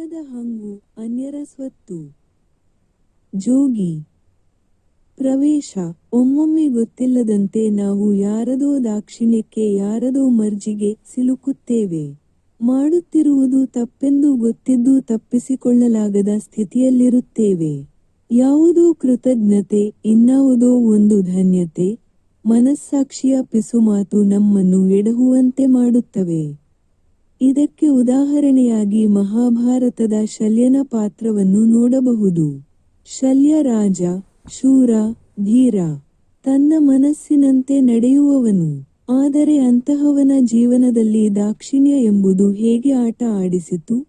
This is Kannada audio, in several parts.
ಬಣ್ಣದ ಹಂಗು ಅನ್ಯರ ಸ್ವತ್ತು. ಜೋಗಿ, ಪ್ರವೇಶ ಒಮ್ಮೊಮ್ಮೆ ಗೊತ್ತಿಲ್ಲದಂತೆ ನಾವು ಯಾರದೋ ದಾಕ್ಷಿಣ್ಯಕ್ಕೆ ಯಾರದೋ ಮರ್ಜಿಗೆ ಸಿಲುಕುತ್ತೇವೆ. ಮಾಡುತ್ತಿರುವುದು ತಪ್ಪೆಂದು ಗೊತ್ತಿದ್ದು ತಪ್ಪಿಸಿಕೊಳ್ಳಲಾಗದ ಸ್ಥಿತಿಯಲ್ಲಿರುತ್ತೇವೆ. ಯಾವುದೋ ಕೃತಜ್ಞತೆ, ಇನ್ನಾವುದೋ ಒಂದು ಧನ್ಯತೆ, ಮನಸ್ಸಾಕ್ಷಿಯ ಪಿಸುಮಾತು ನಮ್ಮನ್ನು ಎಡಹುವಂತೆ ಮಾಡುತ್ತವೆ. ಇದಕ್ಕೆ ಉದಾಹರಣೆಯಾಗಿ ಮಹಾಭಾರತದ ಶಲ್ಯನ ಪಾತ್ರವನ್ನು ನೋಡಬಹುದು. ಶಲ್ಯ ರಾಜ, ಶೂರ, ಧೀರ, ತನ್ನ ಮನಸ್ಸಿನಂತೆ ನಡೆಯುವವನು. ಆದರೆ ಅಂತಹವನ ಜೀವನದಲ್ಲಿ ದಾಕ್ಷಿಣ್ಯ ಎಂಬುದು ಹೇಗೆ ಆಟ ಆಡಿಸಿತು?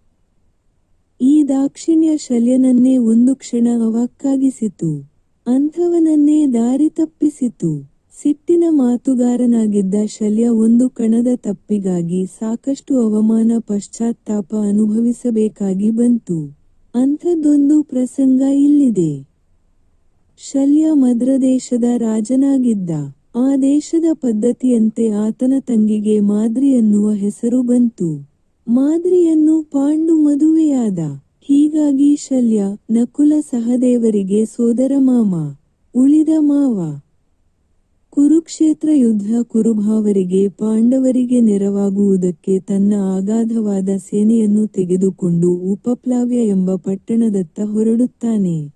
ಈ ದಾಕ್ಷಿಣ್ಯ ಶಲ್ಯನನ್ನೇ ಒಂದು ಕ್ಷಣ ಅವಕ್ಕಾಗಿಸಿತು. ಅಂಥವನನ್ನೇ ದಾರಿ ತಪ್ಪಿಸಿತು. ಸಿಟ್ಟಿನ ಮಾತುಗಾರನಾಗಿದ್ದ ಶಲ್ಯ ಒಂದು ಕಣದ ತಪ್ಪಿಗಾಗಿ ಸಾಕಷ್ಟು ಅವಮಾನ ಪಶ್ಚಾತ್ತಾಪ ಅನುಭವಿಸಬೇಕಾಗಿ ಬಂತು. ಅಂಥದ್ದೊಂದು ಪ್ರಸಂಗ ಇಲ್ಲಿದೆ. ಶಲ್ಯ ಮದ್ರದೇಶದ ರಾಜನಾಗಿದ್ದ. ಆ ದೇಶದ ಪದ್ಧತಿಯಂತೆ ಆತನ ತಂಗಿಗೆ ಮಾದ್ರಿ ಎನ್ನುವ ಹೆಸರು ಬಂತು. ಮಾದ್ರಿಯನ್ನು ಪಾಂಡು ಮದುವೆಯಾದ. ಹೀಗಾಗಿ ಶಲ್ಯ ನಕುಲ ಸಹದೇವರಿಗೆ ಸೋದರ ಮಾಮ, ಉಳಿದ ಮಾವ. ಕುರುಕ್ಷೇತ್ರ ಯುದ್ಧ ಕುರುಭಾವರಿಗೆ ಪಾಂಡವರಿಗೆ ನೆರವಾಗುವುದಕ್ಕೆ ತನ್ನ ಅಗಾಧವಾದ ಸೇನೆಯನ್ನು ತೆಗೆದುಕೊಂಡು ಉಪಪ್ಲಾವ್ಯ ಎಂಬ ಪಟ್ಟಣದತ್ತ ಹೊರಡುತ್ತಾನೆ.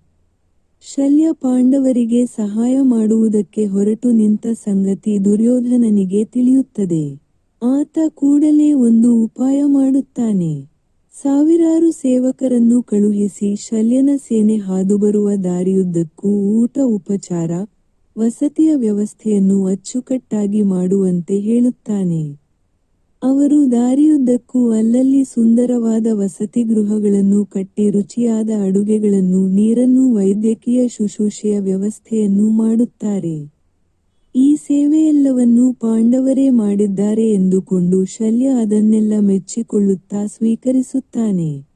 ಶಲ್ಯ ಪಾಂಡವರಿಗೆ ಸಹಾಯ ಮಾಡುವುದಕ್ಕೆ ಹೊರಟು ನಿಂತ ಸಂಗತಿ ದುರ್ಯೋಧನನಿಗೆ ತಿಳಿಯುತ್ತದೆ. ಆತ ಕೂಡಲೇ ಒಂದು ಉಪಾಯ ಮಾಡುತ್ತಾನೆ. ಸಾವಿರಾರು ಸೇವಕರನ್ನು ಕಳುಹಿಸಿ ಶಲ್ಯನ ಸೇನೆ ಹಾದುಬರುವ ದಾರಿಯುದ್ದಕ್ಕೂ ಊಟ ಉಪಚಾರ ವಸತಿಯ ವ್ಯವಸ್ಥೆಯನ್ನು ಅಚ್ಚುಕಟ್ಟಾಗಿ ಮಾಡುವಂತೆ ಹೇಳುತ್ತಾನೆ. ಅವರು ದಾರಿಯುದ್ದಕ್ಕೂ ಅಲ್ಲಲ್ಲಿ ಸುಂದರವಾದ ವಸತಿ ಗೃಹಗಳನ್ನು ಕಟ್ಟಿ ರುಚಿಯಾದ ಅಡುಗೆಗಳನ್ನು, ನೀರನ್ನು ವೈದ್ಯಕೀಯ ಶುಶ್ರೂಷೆಯ ವ್ಯವಸ್ಥೆಯನ್ನು ಮಾಡುತ್ತಾರೆ. ಈ ಸೇವೆಯೆಲ್ಲವನ್ನೂ ಪಾಂಡವರೇ ಮಾಡಿದ್ದಾರೆ ಎಂದುಕೊಂಡು ಶಲ್ಯ ಅದನ್ನೆಲ್ಲ ಮೆಚ್ಚಿಕೊಳ್ಳುತ್ತಾ ಸ್ವೀಕರಿಸುತ್ತಾನೆ.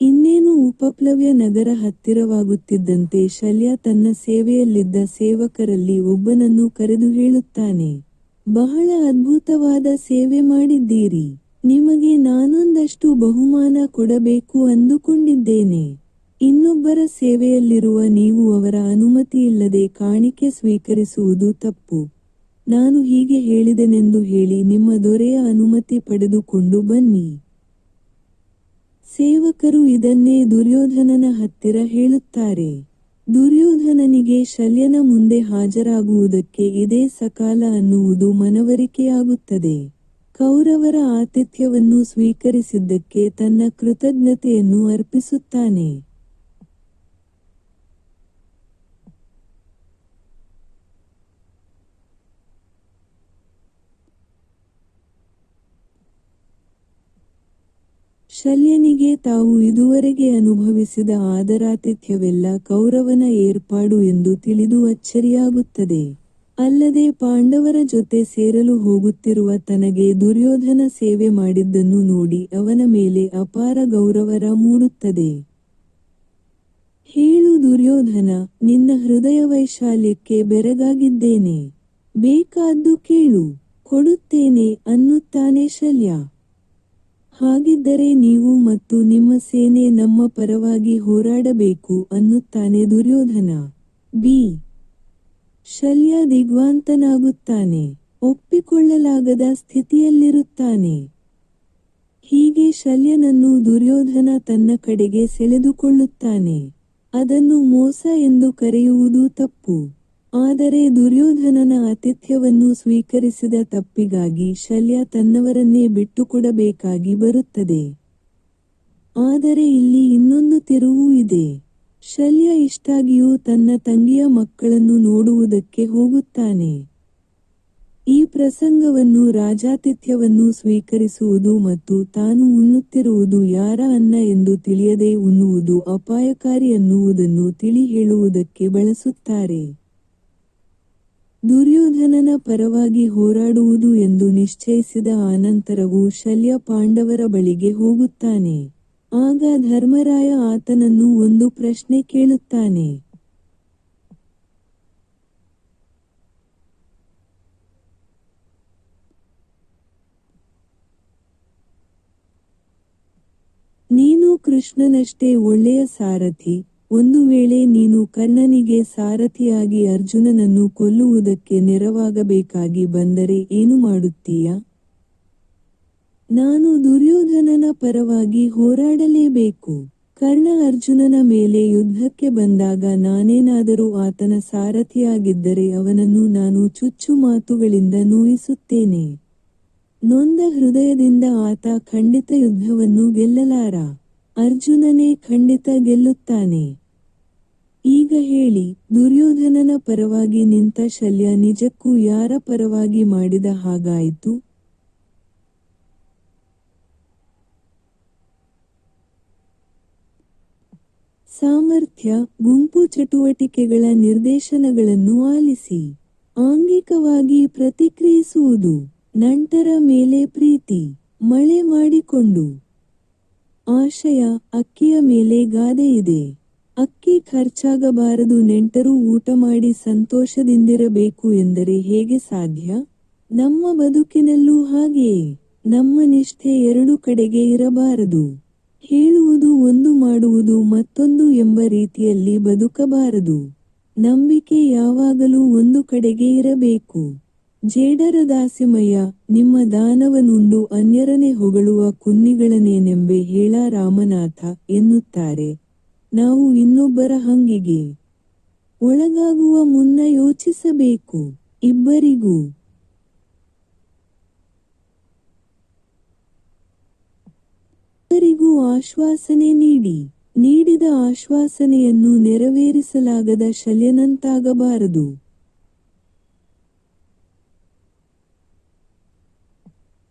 ಇನ್ನೇನು ಉಪಪ್ಲವ್ಯ ನಗರ ಹತ್ತಿರವಾಗುತ್ತಿದ್ದಂತೆ ಶಲ್ಯ ತನ್ನ ಸೇವೆಯಲ್ಲಿದ್ದ ಸೇವಕರಲ್ಲಿ ಒಬ್ಬನನ್ನು ಕರೆದು ಹೇಳುತ್ತಾನೆ, ಬಹಳ ಅದ್ಭುತವಾದ ಸೇವೆ ಮಾಡಿದ್ದೀರಿ. ನಿಮಗೆ ನಾನೊಂದಷ್ಟು ಬಹುಮಾನ ಕೊಡಬೇಕು ಅಂದುಕೊಂಡಿದ್ದೇನೆ. ಇನ್ನೊಬ್ಬರ ಸೇವೆಯಲ್ಲಿರುವ ನೀವು ಅವರ ಅನುಮತಿಯಿಲ್ಲದೆ ಕಾಣಿಕೆ ಸ್ವೀಕರಿಸುವುದು ತಪ್ಪು. ನಾನು ಹೀಗೆ ಹೇಳಿದೆನೆಂದು ಹೇಳಿ ನಿಮ್ಮ ದೊರೆಯ ಅನುಮತಿ ಪಡೆದುಕೊಂಡು ಬನ್ನಿ. ಸೇವಕರು ಇದನ್ನೇ ದುರ್ಯೋಧನನ ಹತ್ತಿರ ಹೇಳುತ್ತಾರೆ. ದುರ್ಯೋಧನನಿಗೆ ಶಲ್ಯನ ಮುಂದೆ ಹಾಜರಾಗುವುದಕ್ಕೆ ಇದೇ ಸಕಾಲ ಅನ್ನುವುದು ಮನವರಿಕೆಯಾಗುತ್ತದೆ. ಕೌರವರ ಆತಿಥ್ಯವನ್ನು ಸ್ವೀಕರಿಸಿದ್ದಕ್ಕೆ ತನ್ನ ಕೃತಜ್ಞತೆಯನ್ನು ಅರ್ಪಿಸುತ್ತಾನೆ. ಶಲ್ಯನಿಗೆ ತಾವು ಇದುವರೆಗೆ ಅನುಭವಿಸಿದ ಆದರಾತಿಥ್ಯವೆಲ್ಲ ಕೌರವನ ಏರ್ಪಾಡು ಎಂದು ತಿಳಿದು ಅಚ್ಚರಿಯಾಗುತ್ತದೆ. ಅಲ್ಲದೆ ಪಾಂಡವರ ಜೊತೆ ಸೇರಲು ಹೋಗುತ್ತಿರುವ ತನಗೆ ದುರ್ಯೋಧನ ಸೇವೆ ಮಾಡಿದ್ದನ್ನು ನೋಡಿ ಅವನ ಮೇಲೆ ಅಪಾರ ಗೌರವರ ಮೂಡುತ್ತದೆ. ಹೇಳು ದುರ್ಯೋಧನ, ನಿನ್ನ ಹೃದಯ ವೈಶಾಲ್ಯಕ್ಕೆ ಬೆರಗಾಗಿದ್ದೇನೆ. ಬೇಕಾದ್ದು ಕೇಳು, ಕೊಡುತ್ತೇನೆ, ಅನ್ನುತ್ತಾನೆ ಶಲ್ಯ. ಹಾಗಿದ್ದರೆ ನೀವು ಮತ್ತು ನಿಮ್ಮ ಸೇನೆ ನಮ್ಮ ಪರವಾಗಿ ಹೋರಾಡಬೇಕು ಅನ್ನುತ್ತಾನೆ ದುರ್ಯೋಧನ. ಬಿ. ಶಲ್ಯ ದಿಗ್ವಾಂತನಾಗುತ್ತಾನೆ, ಒಪ್ಪಿಕೊಳ್ಳಲಾಗದ ಸ್ಥಿತಿಯಲ್ಲಿರುತ್ತಾನೆ. ಹೀಗೆ ಶಲ್ಯನನ್ನು ದುರ್ಯೋಧನ ತನ್ನ ಕಡೆಗೆ ಸೆಳೆದುಕೊಳ್ಳುತ್ತಾನೆ. ಅದನ್ನು ಮೋಸ ಎಂದು ಕರೆಯುವುದು ತಪ್ಪು. ಆದರೆ ದುರ್ಯೋಧನನ ಆತಿಥ್ಯವನ್ನು ಸ್ವೀಕರಿಸಿದ ತಪ್ಪಿಗಾಗಿ ಶಲ್ಯ ತನ್ನವರನ್ನೇ ಬಿಟ್ಟುಕೊಡಬೇಕಾಗಿ ಬರುತ್ತದೆ. ಆದರೆ ಇಲ್ಲಿ ಇನ್ನೊಂದು ತಿರುವು ಇದೆ. ಶಲ್ಯ ಇಷ್ಟಾಗಿಯೂ ತನ್ನ ತಂಗಿಯ ಮಕ್ಕಳನ್ನು ನೋಡುವುದಕ್ಕೆ ಹೋಗುತ್ತಾನೆ. ಈ ಪ್ರಸಂಗವನ್ನು ರಾಜಾತಿಥ್ಯವನ್ನು ಸ್ವೀಕರಿಸುವುದು ಮತ್ತು ತಾನು ಉಣ್ಣುತ್ತಿರುವುದು ಯಾರ ಅನ್ನ ಎಂದು ತಿಳಿಯದೆ ಉಣ್ಣುವುದು ಅಪಾಯಕಾರಿ ಅನ್ನುವುದನ್ನು ತಿಳಿ ಹೇಳುವುದಕ್ಕೆ ಬಳಸುತ್ತಾರೆ. ದುರ್ಯೋಧನನ ಪರವಾಗಿ ಹೋರಾಡುವುದು ಎಂದು ನಿಶ್ಚಯಿಸಿದ ಆನಂತರವೂ ಶಲ್ಯ ಪಾಂಡವರ ಬಳಿಗೆ ಹೋಗುತ್ತಾನೆ. ಆಗ ಧರ್ಮರಾಯ ಆತನನ್ನು ಒಂದು ಪ್ರಶ್ನೆ ಕೇಳುತ್ತಾನೆ. ನೀನು ಕೃಷ್ಣನಷ್ಟೇ ಒಳ್ಳೆಯ ಸಾರಥಿ. ಒಂದು ವೇಳೆ ನೀನು ಕರ್ಣನಿಗೆ ಸಾರಥಿಯಾಗಿ ಅರ್ಜುನನನ್ನು ಕೊಲ್ಲುವುದಕ್ಕೆ ನೆರವಾಗಬೇಕಾಗಿ ಬಂದರೆ ಏನು ಮಾಡುತ್ತೀಯ? ನಾನು ದುರ್ಯೋಧನನ ಪರವಾಗಿ ಹೋರಾಡಲೇಬೇಕು. ಕರ್ಣ ಅರ್ಜುನನ ಮೇಲೆ ಯುದ್ಧಕ್ಕೆ ಬಂದಾಗ ನಾನೇನಾದರೂ ಆತನ ಸಾರಥಿಯಾಗಿದ್ದರೆ ಅವನನ್ನು ನಾನು ಚುಚ್ಚು ಮಾತುಗಳಿಂದ ನೋಯಿಸುತ್ತೇನೆ. ನೊಂದ ಹೃದಯದಿಂದ ಆತ ಖಂಡಿತ ಯುದ್ಧವನ್ನು ಗೆಲ್ಲಲಾರ. ಅರ್ಜುನನೇ ಖಂಡಿತ ಗೆಲ್ಲುತ್ತಾನೆ. ಈಗ ಹೇಳಿ, ದುರ್ಯೋಧನನ ಪರವಾಗಿ ನಿಂತ ಶಲ್ಯ ನಿಜಕ್ಕೂ ಯಾರ ಪರವಾಗಿ ಮಾಡಿದ ಹಾಗಾಯಿತು? ಸಾಮರ್ಥ್ಯ, ಗುಂಪು ಚಟುವಟಿಕೆಗಳ ನಿರ್ದೇಶನಗಳನ್ನು ಆಲಿಸಿ, ಆಂಗಿಕವಾಗಿ ಪ್ರತಿಕ್ರಿಯಿಸುವುದು, ನಂತರ ಮೇಲೆ ಪ್ರೀತಿ, ಮಳೆ ಮಾಡಿಕೊಂಡು. ಆಶಯ, ಅಕ್ಕಿಯ ಮೇಲೆ ಗಾದೆ ಇದೆ. ಅಕ್ಕಿ ಖರ್ಚಾಗಬಾರದು, ನೆಂಟರು ಊಟ ಮಾಡಿ ಸಂತೋಷದಿಂದಿರಬೇಕು ಎಂದರೆ ಹೇಗೆ ಸಾಧ್ಯ? ನಮ್ಮ ಬದುಕಿನಲ್ಲೂ ಹಾಗೆಯೇ, ನಮ್ಮ ನಿಷ್ಠೆ ಎರಡು ಕಡೆಗೆ ಇರಬಾರದು. ಹೇಳುವುದು ಒಂದು ಮಾಡುವುದು ಮತ್ತೊಂದು ಎಂಬ ರೀತಿಯಲ್ಲಿ ಬದುಕಬಾರದು. ನಂಬಿಕೆ ಯಾವಾಗಲೂ ಒಂದು ಕಡೆಗೆ ಇರಬೇಕು. ಜೇಡರ ದಾಸಿಮಯ್ಯ, ನಿಮ್ಮ ದಾನವನುಂಡು ಅನ್ಯರನೆ ಹೊಗಳುವ ಕುನ್ನಿಗಳನೇನೆಂಬೆ ಹೇಳ ರಾಮನಾಥ ಎನ್ನುತ್ತಾರೆ. ನಾವು ಇನ್ನೊಬ್ಬರ ಹಂಗಿಗೆ ಒಳಗಾಗುವ ಮುನ್ನ ಯೋಚಿಸಬೇಕು ಇಬ್ಬರಿಗೂ. ಇಬ್ಬರಿಗೂ ಆಶ್ವಾಸನೆ ನೀಡಿ, ನೀಡಿದ ಆಶ್ವಾಸನೆಯನ್ನು ನೆರವೇರಿಸಲಾಗದ ಶಲ್ಯನಂತಾಗಬಾರದು.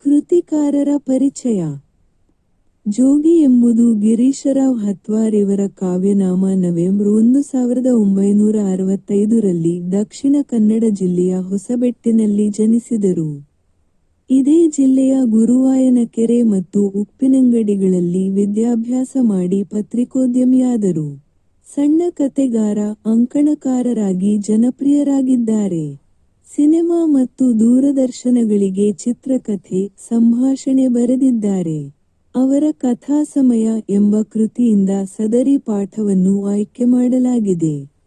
ಕೃತಿಕಾರರ ಪರಿಚಯ. ಜೋಗಿ ಎಂಬುದು ಗಿರೀಶರಾವ್ ಹತ್ವಾರ್ ಇವರ ಕಾವ್ಯನಾಮ ನವೆಂಬರ್ ಒಂದು ಸಾವಿರದ ಒಂಬೈನೂರ ಅರವತ್ತೈದರಲ್ಲಿ ದಕ್ಷಿಣ ಕನ್ನಡ ಜಿಲ್ಲೆಯ ಹೊಸಬೆಟ್ಟಿನಲ್ಲಿ ಜನಿಸಿದರು. ಇದೇ ಜಿಲ್ಲೆಯ ಗುರುವಾಯನಕೆರೆ ಮತ್ತು ಉಪ್ಪಿನಂಗಡಿಗಳಲ್ಲಿ ವಿದ್ಯಾಭ್ಯಾಸ ಮಾಡಿ ಪತ್ರಿಕೋದ್ಯಮಿಯಾದರು. ಸಣ್ಣ ಕತೆಗಾರ, ಅಂಕಣಕಾರರಾಗಿ ಜನಪ್ರಿಯರಾಗಿದ್ದಾರೆ. ಸಿನಿಮಾ ಮತ್ತು ದೂರದರ್ಶನಗಳಿಗೆ ಚಿತ್ರಕಥೆ, ಸಂಭಾಷಣೆ ಬರೆದಿದ್ದಾರೆ. ಅವರ ಕಥಾಸಮಯ ಎಂಬ ಕೃತಿಯಿಂದ ಸದರಿ ಪಾಠವನ್ನು ಆಯ್ಕೆ ಮಾಡಲಾಗಿದೆ.